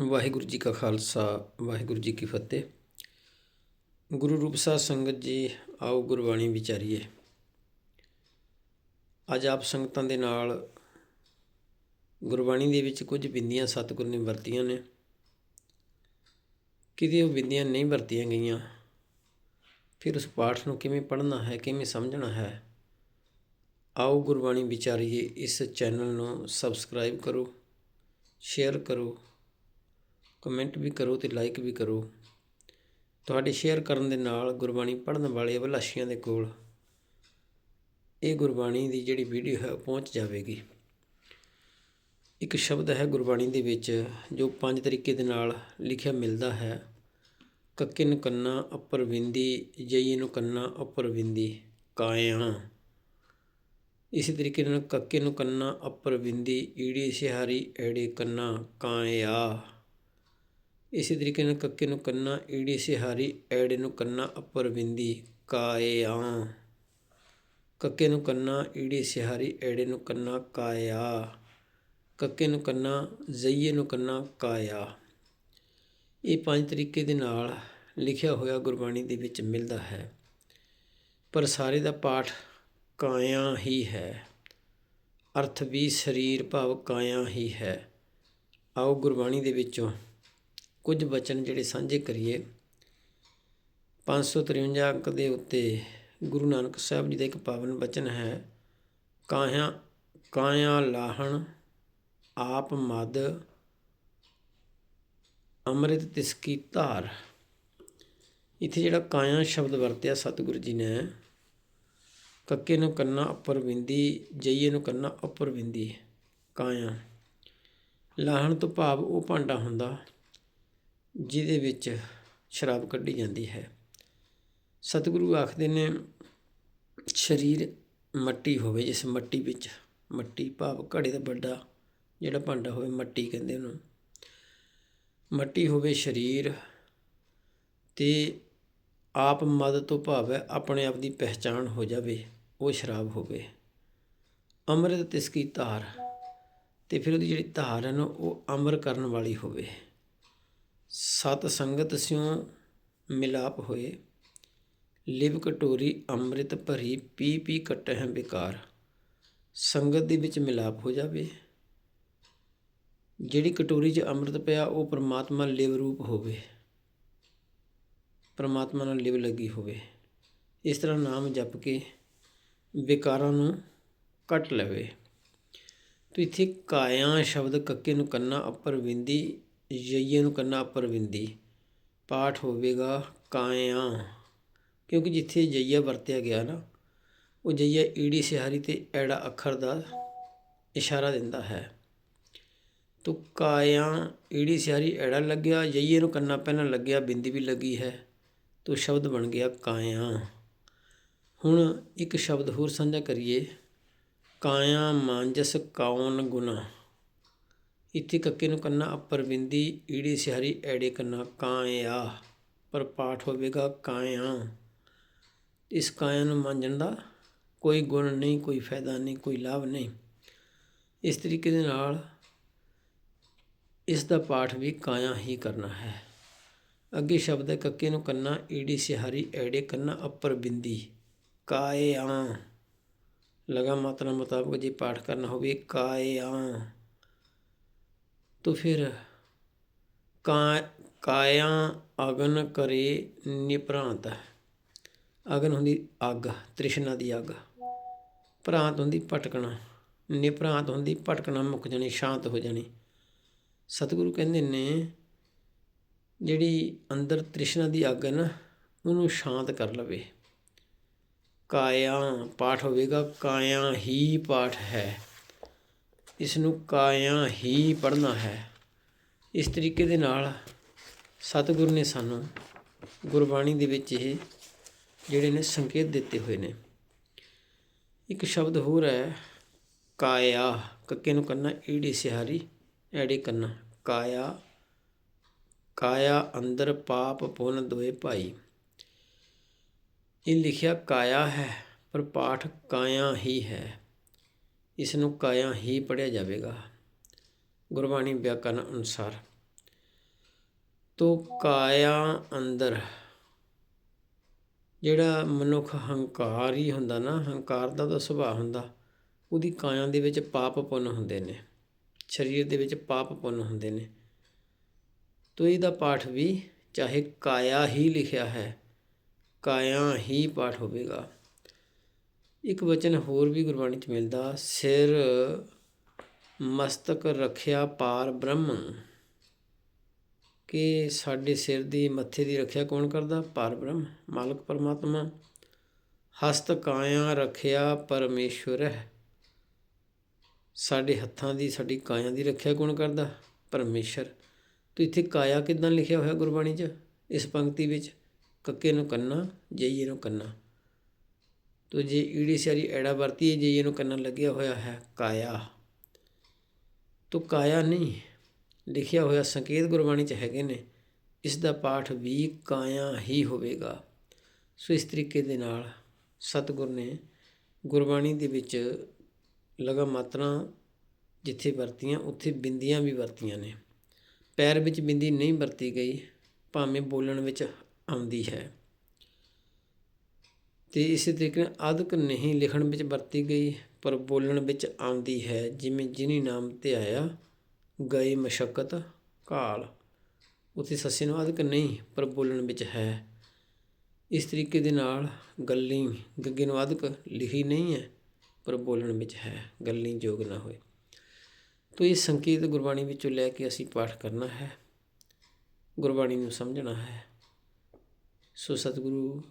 ਵਾਹਿਗੁਰੂ ਜੀ ਕਾ ਖਾਲਸਾ, ਵਾਹਿਗੁਰੂ ਜੀ ਕੀ ਫਤਿਹ। ਗੁਰੂ ਰੂਪ ਸਾਧ ਸੰਗਤ ਜੀ, ਆਓ ਗੁਰਬਾਣੀ ਵਿਚਾਰੀਏ। ਅੱਜ ਆਪ ਸੰਗਤਾਂ ਦੇ ਨਾਲ ਗੁਰਬਾਣੀ ਦੇ ਵਿੱਚ ਕੁਝ ਬਿੰਦੀਆਂ ਸਤਿਗੁਰ ਨੇ ਵਰਤੀਆਂ ਨੇ। ਕਿਤੇ ਉਹ ਬਿੰਦੀਆਂ ਨਹੀਂ ਵਰਤੀਆਂ ਗਈਆਂ, ਫਿਰ ਉਸ ਪਾਠ ਨੂੰ ਕਿਵੇਂ ਪੜ੍ਹਨਾ ਹੈ, ਕਿਵੇਂ ਸਮਝਣਾ ਹੈ, ਆਓ ਗੁਰਬਾਣੀ ਵਿਚਾਰੀਏ। ਇਸ ਚੈਨਲ ਨੂੰ ਸਬਸਕ੍ਰਾਈਬ ਕਰੋ, ਸ਼ੇਅਰ ਕਰੋ ਕਮੈਂਟ ਵੀ ਕਰੋ ਅਤੇ ਲਾਈਕ ਵੀ ਕਰੋ। ਤੁਹਾਡੇ ਸ਼ੇਅਰ ਕਰਨ ਦੇ ਨਾਲ ਗੁਰਬਾਣੀ ਪੜ੍ਹਨ ਵਾਲੇ ਅਭਿਲਾਸ਼ੀਆਂ ਦੇ ਕੋਲ ਇਹ ਗੁਰਬਾਣੀ ਦੀ ਜਿਹੜੀ ਵੀਡੀਓ ਹੈ ਉਹ ਪਹੁੰਚ ਜਾਵੇਗੀ। ਇੱਕ ਸ਼ਬਦ ਹੈ ਗੁਰਬਾਣੀ ਦੇ ਵਿੱਚ ਜੋ ਪੰਜ ਤਰੀਕੇ ਦੇ ਨਾਲ ਲਿਖਿਆ ਮਿਲਦਾ ਹੈ। ਕੱਕੇ ਨੂੰ ਕੰਨਾ ਉੱਪਰ ਵਿੰਦੀ ਜਈ ਨੂੰ ਕੰਨਾ ਅਪਰ ਵਿੰਦੀ, ਕਾਇਆ। ਇਸੇ ਤਰੀਕੇ ਨਾਲ ਕੱਕੇ ਨੂੰ ਕੰਨਾ ਉੱਪਰ ਵਿੰਦੀ, ਈੜੀ ਸਿਹਾਰੀ, ਐੜੇ ਕੰਨਾ ਕਾਇਆ। ਇਸੇ ਤਰੀਕੇ ਨਾਲ ਕੱਕੇ ਨੂੰ ਕੰਨਾ ਈੜੀ ਸਿਹਾਰੀ ਐੜੇ ਨੂੰ ਕੰਨਾ ਉੱਪਰ ਵਿੰਦੀ ਕਾਇਆ। ਕੱਕੇ ਨੂੰ ਕੰਨਾ ਈੜੀ ਸਿਹਾਰੀ ਐੜੇ ਨੂੰ ਕੰਨਾ, ਕਾਇਆ। ਕੱਕੇ ਨੂੰ ਕੰਨਾ, ਜ਼ਈਏ ਨੂੰ ਕੰਨਾ, ਕਾਇਆ। ਇਹ ਪੰਜ ਤਰੀਕੇ ਦੇ ਨਾਲ ਲਿਖਿਆ ਹੋਇਆ ਗੁਰਬਾਣੀ ਦੇ ਵਿੱਚ ਮਿਲਦਾ ਹੈ। ਪਰ ਸਾਰੇ ਦਾ ਪਾਠ ਕਾਇਆ ਹੀ ਹੈ। ਅਰਥ ਵੀ ਸਰੀਰ ਭਾਵ ਕਾਇਆ ਹੀ ਹੈ। ਆਓ ਗੁਰਬਾਣੀ ਦੇ ਵਿੱਚੋਂ ਕੁਝ ਬਚਨ ਜਿਹੜੇ ਸਾਂਝੇ ਕਰੀਏ। 553 ਅੰਕ ਦੇ ਉੱਤੇ ਗੁਰੂ ਨਾਨਕ ਸਾਹਿਬ ਜੀ ਦਾ ਇੱਕ ਪਾਵਨ ਬਚਨ ਹੈ ਕਾਇਆ ਕਾਇਆ ਲਾਹਣ ਆਪ ਮਦ, ਅੰਮ੍ਰਿਤ ਤਿਸ ਕੀ ਧਾਰ। ਇੱਥੇ ਜਿਹੜਾ ਕਾਇਆ ਸ਼ਬਦ ਵਰਤਿਆ ਸਤਿਗੁਰੂ ਜੀ ਨੇ, ਕੱਕੇ ਨੂੰ ਕੰਨਾ ਉੱਪਰ ਵਿੰਦੀ, ਜਈਏ ਨੂੰ ਕੰਨਾ ਉੱਪਰ ਵਿੰਦੀ ਕਾਇਆ ਲਾਹਣ ਤੋਂ ਭਾਵ ਉਹ ਭਾਂਡਾ ਹੁੰਦਾ। ਜਿਹਦੇ ਵਿੱਚ ਸ਼ਰਾਬ ਕੱਢੀ ਜਾਂਦੀ ਹੈ। ਸਤਿਗੁਰੂ ਆਖਦੇ ਨੇ, ਸਰੀਰ ਮੱਟੀ ਹੋਵੇ, ਜਿਸ ਮੱਟੀ ਵਿੱਚ ਮੱਟੀ ਭਾਵ ਘੜੇ ਦਾ ਵੱਡਾ ਜਿਹੜਾ ਭਾਂਡਾ ਹੋਵੇ, ਮੱਟੀ ਕਹਿੰਦੇ ਉਹਨੂੰ। ਮੱਟੀ ਹੋਵੇ ਸਰੀਰ ਤੇ ਆਪ ਮਦ ਤੋਂ ਭਾਵ ਹੈ ਆਪਣੇ ਆਪ ਦੀ ਪਹਿਚਾਣ ਹੋ ਜਾਵੇ, ਉਹ ਸ਼ਰਾਬ ਹੋਵੇ। ਅੰਮ੍ਰਿਤ ਤਿਸ ਕੀ ਧਾਰ ਤੇ ਫਿਰ ਉਹਦੀ ਜਿਹੜੀ ਧਾਰ ਹੈ ਨਾ, ਉਹ ਅਮਰ ਕਰਨ ਵਾਲੀ ਹੋਵੇ। ਸਤ ਸੰਗਤ ਸਿਉ ਮਿਲਾਪ ਹੋਏ, ਲਿਵ ਕਟੋਰੀ ਅੰਮ੍ਰਿਤ ਭਰੀ, ਪੀ ਪੀ ਕਟਹਿ ਬਿਕਾਰ। ਸੰਗਤ ਦੇ ਵਿੱਚ ਮਿਲਾਪ ਹੋ ਜਾਵੇ। ਜਿਹੜੀ ਕਟੋਰੀ 'ਚ ਅੰਮ੍ਰਿਤ ਪਿਆ, ਉਹ ਪ੍ਰਮਾਤਮਾ ਲਿਵ ਰੂਪ ਹੋਵੇ। ਪ੍ਰਮਾਤਮਾ ਨਾਲ ਲਿਵ ਲੱਗੀ ਹੋਵੇ। ਇਸ ਤਰ੍ਹਾਂ ਨਾਮ ਜਪ ਕੇ ਵਿਕਾਰਾਂ ਨੂੰ ਕੱਟ ਲਵੇ। ਤੋ ਇੱਥੇ ਕਾਇਆ ਸ਼ਬਦ ਕੱਕੇ ਨੂੰ ਕੰਨਾ ਉੱਪਰ ਵਿੰਦੀ ਜਈਏ ਨੂੰ ਕੰਨਾ ਉੱਪਰ ਵਿੰਦੀ ਪਾਠ ਹੋਵੇਗਾ ਕਾਇਆ। ਕਿਉਂਕਿ ਜਿੱਥੇ ਜਈਆ ਵਰਤਿਆ ਗਿਆ ਨਾ, ਉਹ ਜਈਆ ਈੜੀ ਸਿਹਾਰੀ ਤੇ ਐੜਾ ਅੱਖਰ ਦਾ ਇਸ਼ਾਰਾ ਦਿੰਦਾ ਹੈ। ਤੋ ਕਾਇਆ, ਈੜੀ ਸਿਹਾਰੀ ਐੜਾ ਲੱਗਿਆ, ਜਈਏ ਨੂੰ ਕੰਨਾ ਪਹਿਲਾਂ ਲੱਗਿਆ, ਬਿੰਦੀ ਵੀ ਲੱਗੀ ਹੈ, ਤੋ ਸ਼ਬਦ ਬਣ ਗਿਆ ਕਾਇਆ। ਹੁਣ ਇੱਕ ਸ਼ਬਦ ਹੋਰ ਸਾਂਝਾ ਕਰੀਏ, ਕਾਇਆ ਮਾਂਜਸ ਕੌਣ ਗੁਨਾ ਇੱਥੇ ਕੱਕੇ ਨੂੰ ਕੰਨਾ ਅੱਪਰ ਬਿੰਦੀ ਈੜੀ ਸਿਹਾਰੀ, ਐੜੇ ਕੰਨਾ, ਕਾਇਆ। ਪਰ ਪਾਠ ਹੋਵੇਗਾ ਕਾਇਆ। ਇਸ ਕਾਇਆ ਨੂੰ ਮਾਂਜਣ ਦਾ ਕੋਈ ਗੁਣ ਨਹੀਂ, ਕੋਈ ਫਾਇਦਾ ਨਹੀਂ, ਕੋਈ ਲਾਭ ਨਹੀਂ। ਇਸ ਤਰੀਕੇ ਦੇ ਨਾਲ ਇਸ ਦਾ ਪਾਠ ਵੀ ਕਾਇਆ ਹੀ ਕਰਨਾ ਹੈ। ਅੱਗੇ ਸ਼ਬਦ ਹੈ, ਕੱਕੇ ਨੂੰ ਕੰਨਾ, ਈੜੀ ਸਿਹਾਰੀ, ਐੜੇ ਕੰਨਾ ਅੱਪਰ ਬਿੰਦੀ ਕਾਇਆ। ਲਗਾ ਮਾਤਰਾ ਮੁਤਾਬਕ ਜੇ ਪਾਠ ਕਰਨਾ ਹੋਵੇ, ਕਾਇਆ। तो फिर का ਕਾਇਆ ਅਗਨ ਕਰੇ ਨਿਪ੍ਰਾਂਤ ਅਗਨ ਹੁੰਦੀ ਅੱਗ ਤ੍ਰਿਸ਼ਨਾ ਦੀ ਅੱਗ ਭ੍ਰਾਂਤ ਹੁੰਦੀ ਭਟਕਣਾ ਨਿਪ੍ਰਾਂਤ ਹੁੰਦੀ ਭਟਕਣਾ ਮੁੱਕ ਜਾਣੀ ਸ਼ਾਂਤ ਹੋ ਜਾਣੀ ਸਤਿਗੁਰੂ ਕਹਿੰਦੇ ਨੇ ਜਿਹੜੀ ਅੰਦਰ ਤ੍ਰਿਸ਼ਨਾ ਦੀ ਅੱਗ ਹੈ ਨਾ ਉਹਨੂੰ ਸ਼ਾਂਤ ਕਰ ਲਵੇ ਕਾਇਆ ਪਾਠ ਹੋਵੇਗਾ ਕਾਇਆ ਹੀ ਪਾਠ ਹੈ ਇਸ ਨੂੰ ਕਾਇਆ ਹੀ ਪੜ੍ਹਨਾ ਹੈ। ਇਸ ਤਰੀਕੇ ਦੇ ਨਾਲ ਸਤਿਗੁਰੂ ਨੇ ਸਾਨੂੰ ਗੁਰਬਾਣੀ ਦੇ ਵਿੱਚ ਇਹ ਜਿਹੜੇ ਨੇ ਸੰਕੇਤ ਦਿੱਤੇ ਹੋਏ ਨੇ। ਇੱਕ ਸ਼ਬਦ ਹੋਰ ਹੈ, ਕਾਇਆ। ਕੱਕੇ ਨੂੰ ਕੰਨਾ ਈੜੀ ਸਿਹਾਰੀ, ਐੜੇ ਕੰਨਾ। ਕਾਇਆ ਕਾਇਆ ਅੰਦਰ ਪਾਪ ਪੁੰਨ ਦੋਏ ਭਾਈ। ਇਹ ਲਿਖਿਆ ਕਾਇਆ ਹੈ, ਪਰ ਪਾਠ ਕਾਇਆ ਹੀ ਹੈ। ਇਸ ਨੂੰ ਕਾਇਆ ਹੀ ਪੜਿਆ ਜਾਵੇਗਾ। ਗੁਰਬਾਣੀ ਵਿਆਕਰਨ ਅਨੁਸਾਰ, ਤੋ ਕਾਇਆ ਅੰਦਰ, ਜਿਹੜਾ ਮਨੁੱਖ ਹੰਕਾਰ ਹੀ ਹੁੰਦਾ ਨਾ, ਹੰਕਾਰ ਦਾ ਤਾਂ ਸੁਭਾਅ ਹੁੰਦਾ, ਉਹਦੀ ਕਾਇਆ ਦੇ ਵਿੱਚ ਪਾਪ ਪੁੰਨ ਹੁੰਦੇ ਨੇ, ਸਰੀਰ ਦੇ ਵਿੱਚ ਪਾਪ ਪੁੰਨ ਹੁੰਦੇ ਨੇ। ਤੋ ਇਹਦਾ ਪਾਠ ਵੀ ਚਾਹੇ ਕਾਇਆ ਹੀ ਲਿਖਿਆ ਹੈ, ਕਾਇਆ ਹੀ ਪਾਠ ਹੋਵੇਗਾ। ਇੱਕ ਵਚਨ ਹੋਰ ਵੀ ਗੁਰਬਾਣੀ ਚ ਮਿਲਦਾ, ਸਿਰ ਮਸਤਕ ਰੱਖਿਆ ਪਾਰ ਬ੍ਰਹਮ। ਕਿ ਸਾਡੇ ਸਿਰ ਦੀ ਮੱਥੇ ਦੀ ਰੱਖਿਆ ਕੌਣ ਕਰਦਾ? ਪਾਰ ਬ੍ਰਹਮ, ਮਾਲਕ ਪਰਮਾਤਮਾ। ਹਸਤ ਕਾਇਆ ਰੱਖਿਆ ਪਰਮੇਸ਼ਵਰ ਹੈ। ਸਾਡੇ ਹੱਥਾਂ ਦੀ, ਸਾਡੀ ਕਾਇਆ ਦੀ ਰੱਖਿਆ ਕੌਣ ਕਰਦਾ? ਪਰਮੇਸ਼ਰ। ਤੇ ਇੱਥੇ ਕਾਇਆ ਕਿਦਾਂ ਲਿਖਿਆ ਹੋਇਆ ਗੁਰਬਾਣੀ 'ਚ? ਇਸ ਪੰਕਤੀ ਵਿੱਚ, ਕੱਕੇ ਨੂੰ ਕੰਨਾ, ਜਈਏ ਨੂੰ ਕੰਨਾ। ਤੋ ਜੇ ਈੜੀ ਸਿਆਰੀ ਐੜਾ ਵਰਤੀ ਹੈ ਜਈਏ ਨੂੰ ਕੰਨਾ ਲੱਗਿਆ ਹੋਇਆ ਹੈ ਕਾਇਆ। ਤੋ ਕਾਇਆ ਨਹੀਂ, ਲਿਖਿਆ ਹੋਇਆ ਸੰਕੇਤ ਗੁਰਬਾਣੀ 'ਚ ਹੈਗੇ ਨੇ, ਇਸ ਦਾ ਪਾਠ ਵੀ ਕਾਇਆ ਹੀ ਹੋਵੇਗਾ। ਸੋ ਇਸ ਤਰੀਕੇ ਦੇ ਨਾਲ ਸਤਿਗੁਰ ਨੇ ਗੁਰਬਾਣੀ ਦੇ ਵਿੱਚ ਲਗਾ ਮਾਤਰਾ ਜਿੱਥੇ ਵਰਤੀਆਂ, ਉੱਥੇ ਬਿੰਦੀਆਂ ਵੀ ਵਰਤੀਆਂ ਨੇ। ਪੈਰ ਵਿੱਚ ਬਿੰਦੀ ਨਹੀਂ ਵਰਤੀ ਗਈ, ਭਾਵੇਂ ਬੋਲਣ ਵਿੱਚ ਆਉਂਦੀ ਹੈ। ਤੇ ਇਸੇ ਤਰੀਕੇ ਨਾਲ ਆਦਿਕ ਨਹੀਂ ਲਿਖਣ ਵਿੱਚ ਵਰਤੀ ਗਈ, ਪਰ ਬੋਲਣ ਵਿੱਚ ਆਉਂਦੀ ਹੈ, ਜਿਵੇਂ ਜਿਨੀ ਨਾਮ ਤੇ ਆਇਆ, ਗਏ ਮਸ਼ਕਤ ਕਾਲ। ਉਥੇ ਸੱਸੇ ਨੂੰ ਆਦਿਕ ਨਹੀਂ, ਪਰ ਬੋਲਣ ਵਿੱਚ ਹੈ। ਇਸ ਤਰੀਕੇ ਦੇ ਨਾਲ ਗੱਲੀ, ਗੱਗੇ ਨੂੰ ਆਦਿਕ ਲਿਖੀ ਨਹੀਂ ਹੈ, ਪਰ ਬੋਲਣ ਵਿੱਚ ਹੈ, ਗੱਲੀ ਜੋਗ ਨਾ ਹੋਏ। ਤੋ ਇਹ ਸੰਕੇਤ ਗੁਰਬਾਣੀ ਵਿੱਚੋਂ ਲੈ ਕੇ ਅਸੀਂ ਪਾਠ ਕਰਨਾ ਹੈ। ਗੁਰਬਾਣੀ ਨੂੰ ਸਮਝਣਾ ਹੈ। ਸੋ ਸਤਿਗੁਰੂ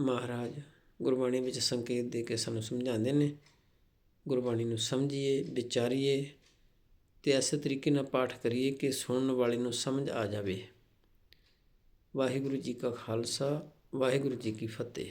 ਮਹਾਰਾਜ ਗੁਰਬਾਣੀ ਵਿੱਚ ਸੰਕੇਤ ਦੇ ਕੇ ਸਾਨੂੰ ਸਮਝਾਉਂਦੇ ਨੇ। ਗੁਰਬਾਣੀ ਨੂੰ ਸਮਝੀਏ, ਵਿਚਾਰੀਏ ਤੇ ਐਸੇ ਤਰੀਕੇ ਨਾਲ ਪਾਠ ਕਰੀਏ ਕਿ ਸੁਣਨ ਵਾਲੇ ਨੂੰ ਸਮਝ ਆ ਜਾਵੇ। ਵਾਹਿਗੁਰੂ ਜੀ ਕਾ ਖਾਲਸਾ, ਵਾਹਿਗੁਰੂ ਜੀ ਕੀ ਫਤਿਹ।